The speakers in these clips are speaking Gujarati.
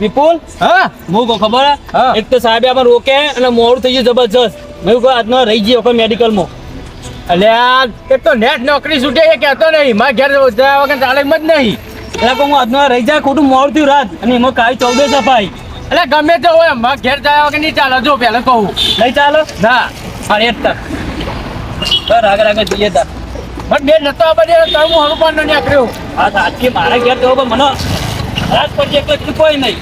વિપુલ? હા. હું? કહું ખબર. એક તો સાહેબે આપણે રોકે અને મોડું થઈ ગયું જબરજસ્ત. મેં કહું આજનો રહી ગયો કોઈ મેડિકલમાં અલ્યા એ તો નેટ નોકરી છૂટે એ કહેતો નહીં. મારા ઘેર જયા વગર ચાલે જ નહીં. એટલે કહું હું આજનો રહી જાય ખોટું મોડું થયું રાત. અને એમાં કાંઈ ચૌદે સફાઈ. એટલે ગમે તે હોય મારા ઘેર જયા વગર નહીં ચાલે. જો પહેલાં કહું. નહીં ચાલો? ના. હા એક તક સર આગળ આગળ જઈએ તાર. પણ બે નતો આ બધે તો હું હનુમાન નો નીકળ્યો હા સાચી મારા ઘેર જવો મને રાત પછી જ કોઈ નહીં.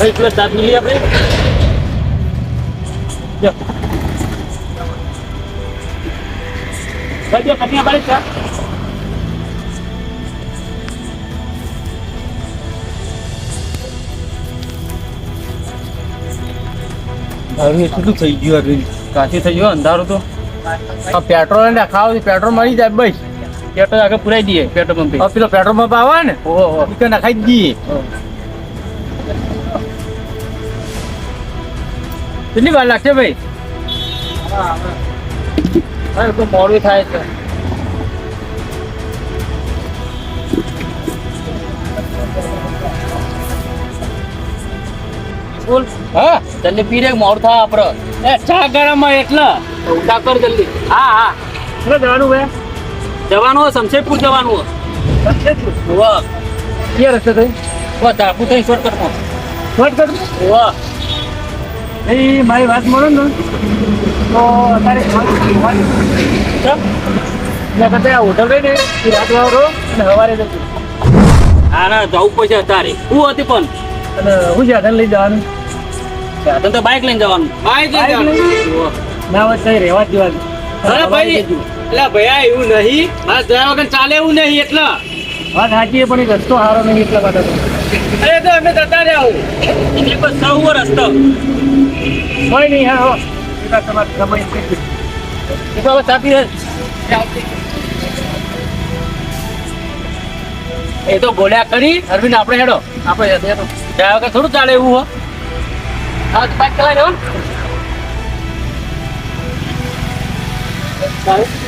ભાઈ પેલા સાત મિલી આપણે જો. ભાઈ જો કન્યા પાડે ચા એટલું થઈ ગયું કાચી થઈ ગયું અંધારું તો. આ પેટ્રોલ ને ખાવ પેટ્રોલ મળી જાય ભાઈ પેટ્રોલ આગળ પુરાઈ દઈએ પેટ્રોલ પંપે પેલો પેટ્રોલ પંપ આવે ને ઓહો. તો નખાઈ જ દઈએ. કેટલી વાર લાગશે ભાઈ? મોડું થાય છે. બોલ. હા? જલ્દી પી રે મોડું થાય આપડે. એ ચા ગરમ હોય એટલે. ઉઠા કર જલ્દી. હા હા. શું જવાનું હે જવાનું હોય શમશેરપુર જવાનું હોય. વાહ ક્યાં રસ્તે થઈ? વાહ ધાપુ થઈ શોર્ટકટમાં. શોર્ટકટ વાહ એ મારી વાત મળો ને તો અત્યારે ત્યાં કરતા હોટલ રહી ને એ રાત વાળો અને સવારે જતું હા ના જવું પડશે અત્યારે. હું હતી પણ. અને હું સાધન લઈ જવાનું. સાધન તો બાઇક લઈને જવાનું. બાઈક વાહ. ના વાત કઈ રહેવા જ દેવાનું. અરે ભાઈ એટલે ભૈયા એવું નહીં. મારે જયા વગર ચાલે એવું નહીં એટલે. વાત સાચી પણ એ રસ્તો સારો નહીં એટલા માટે. અરે તો અમે જતા રહ્યા આવું એટલે બસ સૌ રસ્તો. કોઈ નહીં હા તમારે સમય છે. એ તો હવે ચાપી દે. એ તો બોલ્યા કરી અરવિંદ આપણે હેડો આપણે જઈએ તો. થોડું ચાલે એવું, હો હા તો ચલાવી ચલાવી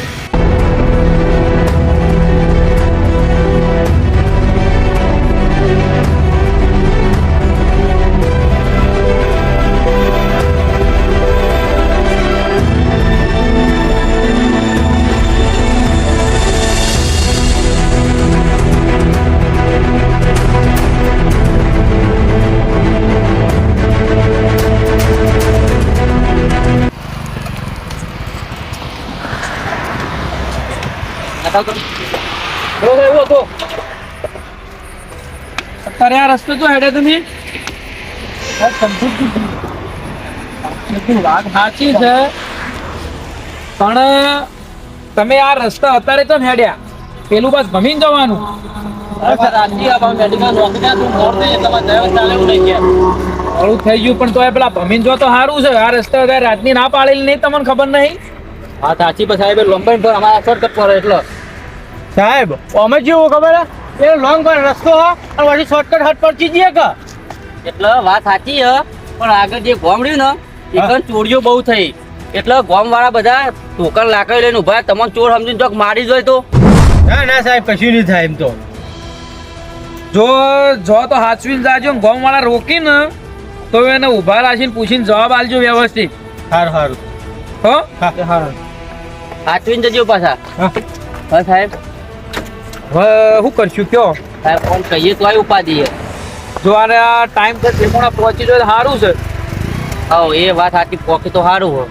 અત્યારે આ રસ્તો તો હેડે તમે. વાત સાચી છે. પણ તમે આ રસ્તા અત્યારે તો હેડ્યા. પેલું બસ ભમીન જવાનું. અરે તું મોડ થઈ ગયું પણ તોય પેલા ભમીન જો તો સારું છે. આ રસ્તા અત્યારે રાતની ના પાડેલી નહીં તમને ખબર નહીં? હા સાચી પણ સાહેબ લંબાઈ પર અમારા શોર્ટકટ પર એટલે. સાહેબ અમે જેવું ખબર હે એ લોંગ પર રસ્તો હો અને પછી શોર્ટકટ હટ પર ચીજીએ કે? એટલે વાત સાચી હ પણ આગળ જે ગોમડ્યું ને એ ચોરીઓ બહુ થઈ. એટલે ગોમ વાળા બધા ટોકન લાકડી લઈને ઊભા તમને ચોર સમજીને ચોક મારી જોય તો. ના ના સાહેબ કશું નહીં થાય એમ તો. જો જો તો હાચવીને જાજો ગોમ વાળા રોકીને તો એને ઊભા રાખીને પૂછીને જવાબ આલજો વ્યવસ્થિત. સારું સારું હો? સારું હાચવીને જજો પાછા. હા. હા સાહેબ. હવે શું કરશું કયો? ફોન કહીએ તો આવી ઉપાધિ જો આને આ ટાઈમ પર પહોંચી જાય સારું છે. હા એ વાત સાચી પોકી તો સારું હોય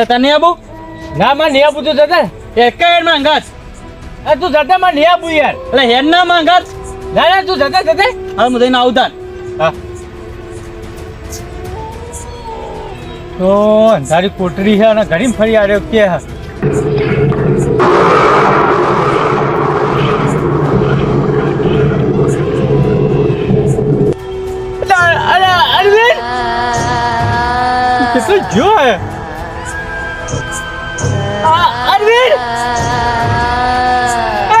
એ તને આબુ? ના માં નહીં આપું તું જતા એક જ માંગસ એ તું જતા માં નહીં આપું યાર. એટલે હેડ ના માંગસ ના ના તું જતા જતા હવે હું થઈને આવતા હા. તો અંધારી કોટરી છે અને ઘણી ફરી આવ્યો કે હા. અલા, અલા, અરવિંદ! કેટલો જો હે? આ, અરવિંદ!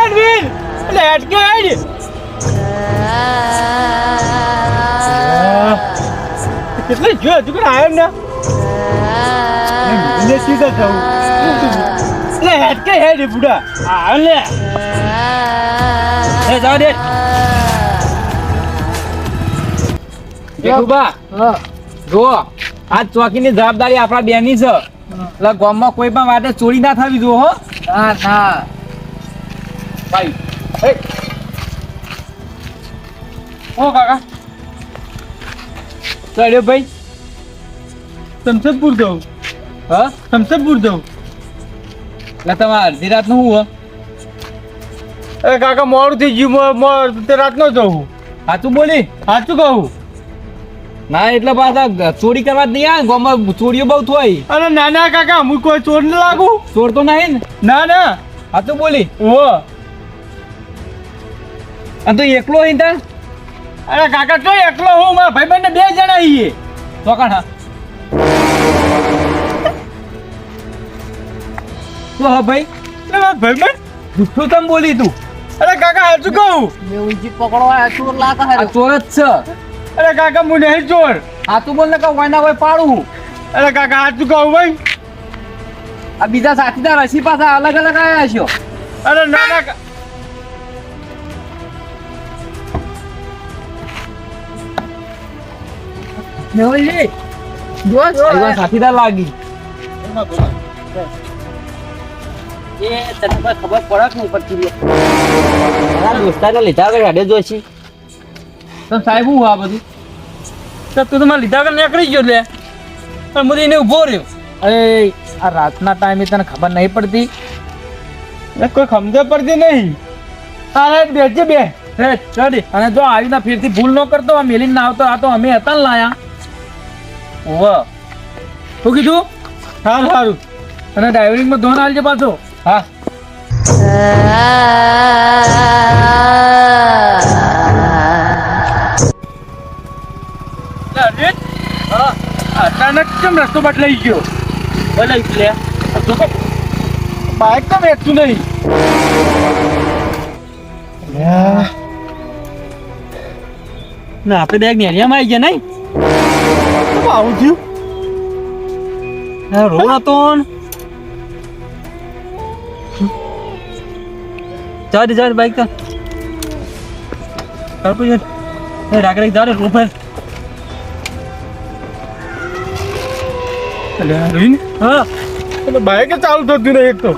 અરવિંદ! અલા, હેડ કે હેડ? જો હજુ પણ આવ્યો ને? એને સીધા થવું લે હેડ કે હેડ બુડા. હા લે એ જાવ દે દેખુબા જો. આ ચોકીની જવાબદારી આપણા બેની છે. એટલે ગામમાં કોઈ પણ વાતે ચોરી ના થવી જો હો. ના ના. ભાઈ હે ઓ કાકા. ચાલ્યો ભાઈ સમસદપુર જવું હા? સમસદપુર જવું એટલે તમારે અડધી રાતનું હું હો? એ કાકા મોડું થઈ ગયું મોડ તે રાતનો જવું સાચું બોલી? સાચું કહું. ના એટલે પાછા ચોરી કરવા જ નહીં આવે ગામમાં ચોરીઓ બહુ થોય. અરે ના ના કાકા હું કોઈ ચોર ન લાગુ. ચોર તો નહીં ને? ના ના. તો બોલી. ઓ અને તું એકલો અહીં તા? અરે કાકા તો એકલો હું મારા ભાઈબંધ બે જણા છીએ. તો કાઢા તો હા ભાઈ. ભાઈબંધ? જુઠ્ઠું તમે બોલી તું? અરે કાકા સાચું કહું? મેં પકડવા ચોર લાગે આ ચોર જ છે. અરે કાકા હું નહીં ચોર તું બોલ ને કે હોય હોય પાડું. અરે કાકા સાચું કહું ભાઈ? આ બીજા સાથીદાર હસી પાછા અલગ અલગ આવ્યા છો. અરે ના ના મેવલજી જો આવા સાથીદાર લાગી. એ તને ખબર પડક નહીં પડતી દોસ્તારે લીધા કે હેડે જોશી તો સાહેબ હું આ બધું? તો તું તમારે લીધા કે નીકળી ગયો લે. પણ હું એને ઊભો રહ્યો. અરે આ રાતના ટાઈમે તને ખબર નહીં પડતી? કોઈ સમજે પડતી નહીં. અરે બેજે બે. હે ચડી. અને જો આવી રીતના ફેરથી ભૂલ ન કરતો આ મેલીને ના આવતો આ તો અમે હતા ને લાયા. ઓવા શું કીધું? સારું સારું અને ડ્રાઇવિંગમાં ધોન આવજે પાછો. હા. અચાનક કેમ રસ્તો બદલાઈ ગયો? બોલે લે. બાઇક તો વેચતું નહીં. ના આપણે બેગ નેરિયામાં આવી ગયા નહીં? આવું થયું? રોડ હતો. જા દે બાઈક તો. એ રાખ જા હા. એટલે બાઇક ચાલુ થતું નહીં એક તો?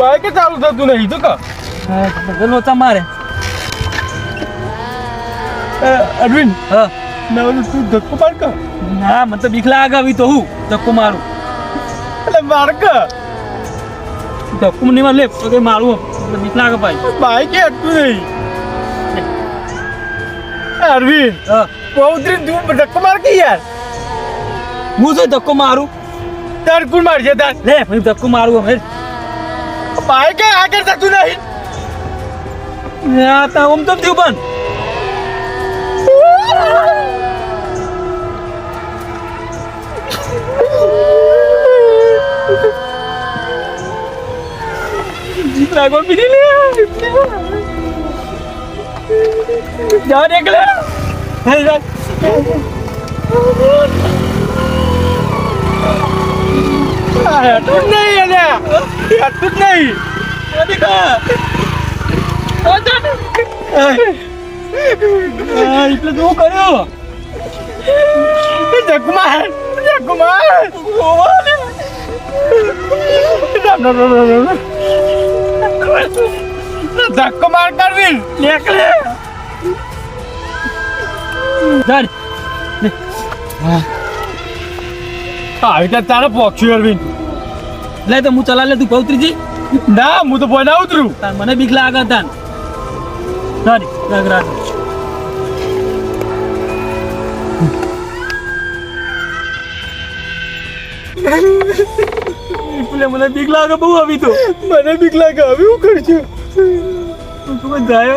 બાઇક ચાલુ થતું નહીં તો કા હા અરવિંદ ના ઓલું તું ધક્કો માર કા? ના મને તો બીક હું ધક્કો મારું. એટલે માર કા? ધક્કો લે તો કે મારું બીક લાગે ભાઈ. બાઇક હતું નહીં? અરવિંદ હા. પૌત્રી તું ધક્કો માર કે યાર? હું તો ધક્કો મારું? તાર કોણ મારશે તાર? લે હું ધક્કો મારું હવે. બાઇક આગળ થતું નહીં. આ તા ઓમ તો થયું પણ જીત લાગવા પીડી લે. જા દેખ લે હે જા હેઠું જ નહીં એને હેઠું જ નહીં એટલે તું કર્યો ધક્કો માર આવી રીતે તારે પોખ્યું અરવિંદ લે તો હું ચલા લે તું પૌત્રીજી ના હું તો બોના ઉતરું. તાર મને બીક લાગે તાન. રાગ રાગ પેલે મને બીક લાગે બહુ આવી તો. મને બીક લાગે હવે હું કરશું તું જાય.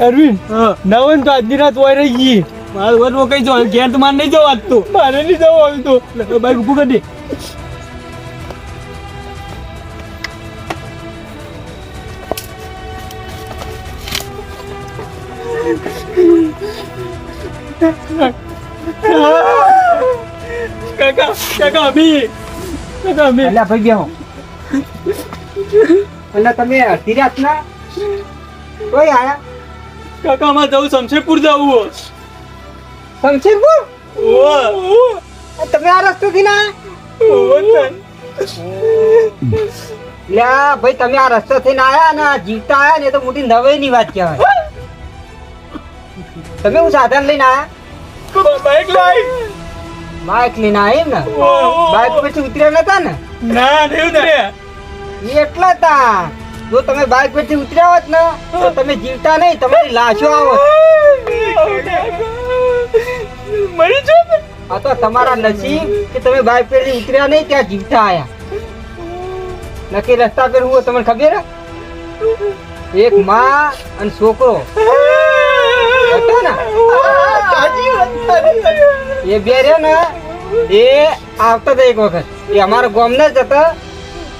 અરવિંદ નવન તો આજની રાત હોય રહી ગઈ. મારે વર કઈ જવાનું? ઘેર તો મારે નહીં જવા તો. મારે નહીં જવું આવ્યું તો. ભાઈ ઊભું કરી દે. કાકા કાકા અભી કાકા અભી અલ્યા ભાઈ બેહો. એટલે તમે અડધી રાતના? કોઈ આયા. કાકા માં જવું શમશેરપુર? જવું શમશેરપુર તમે આ રસ્તેથી ના? લ્યા ભાઈ તમે આ રસ્તો થઈને આયા ને જીવતા આયા ને તો મોટી નવાઈની વાત કહેવાય. તમે હું સાધન લઈને આયા? બાઈક લઈ. બાઇક લઈને આયા એમ ને? બાઇક પછી ઉતર્યા નતા ને? ના નહીં ઉતર્યા. એટલા તા. જો તમે બાઇક પરથી ઉતર્યા હોત ને તો તમે જીવતા નહીં તમારી લાશો આવો મરી જો આ તો તમારા નસીબ કે તમે બાઇક પરથી ઉતર્યા નહીં ત્યાં જીવતા આયા. નક્કી રસ્તા પર હું તમને ખબર એક માં અને છોકરો. ને? એ બે રહ્યો ને એ આવતા હતા એક વખત. એ અમારા ગામના જ હતા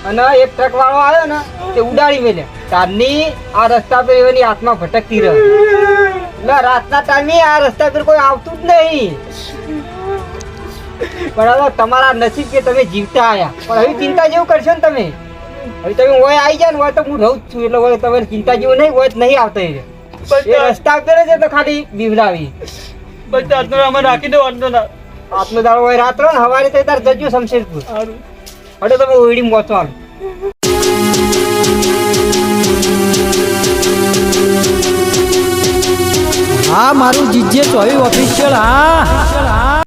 અને એક ટ્રક વાળો આવ્યો ને તે ઉડાડી મેલે. તારની આ રસ્તા પર એની આત્મા ભટકતી રહે. એટલે રાતના ટાઈમે આ રસ્તા પર કોઈ આવતું જ નહીં. પણ હવે તમારા નસીબ કે તમે જીવતા આયા. પણ હવે ચિંતા જેવું કરશો ને તમે. હવે તમે હોય આવી જાય ને હોય તો હું રહું જ છું. એટલે હોય તમારે ચિંતા જેવું નહીં હોય નહીં આવતા એ. રસ્તા પર જ તો ખાલી બીવડાવી બસ આજનો અમે રાખી દો આજનો ના. આપનો દાડો હોય રાત્રો ને હવારે તો તાર જજો શમશેરપુર. હડો તમે ઓઈડી મોચો હા મારું જીજે ચોવી ઓફિશિયલ હા.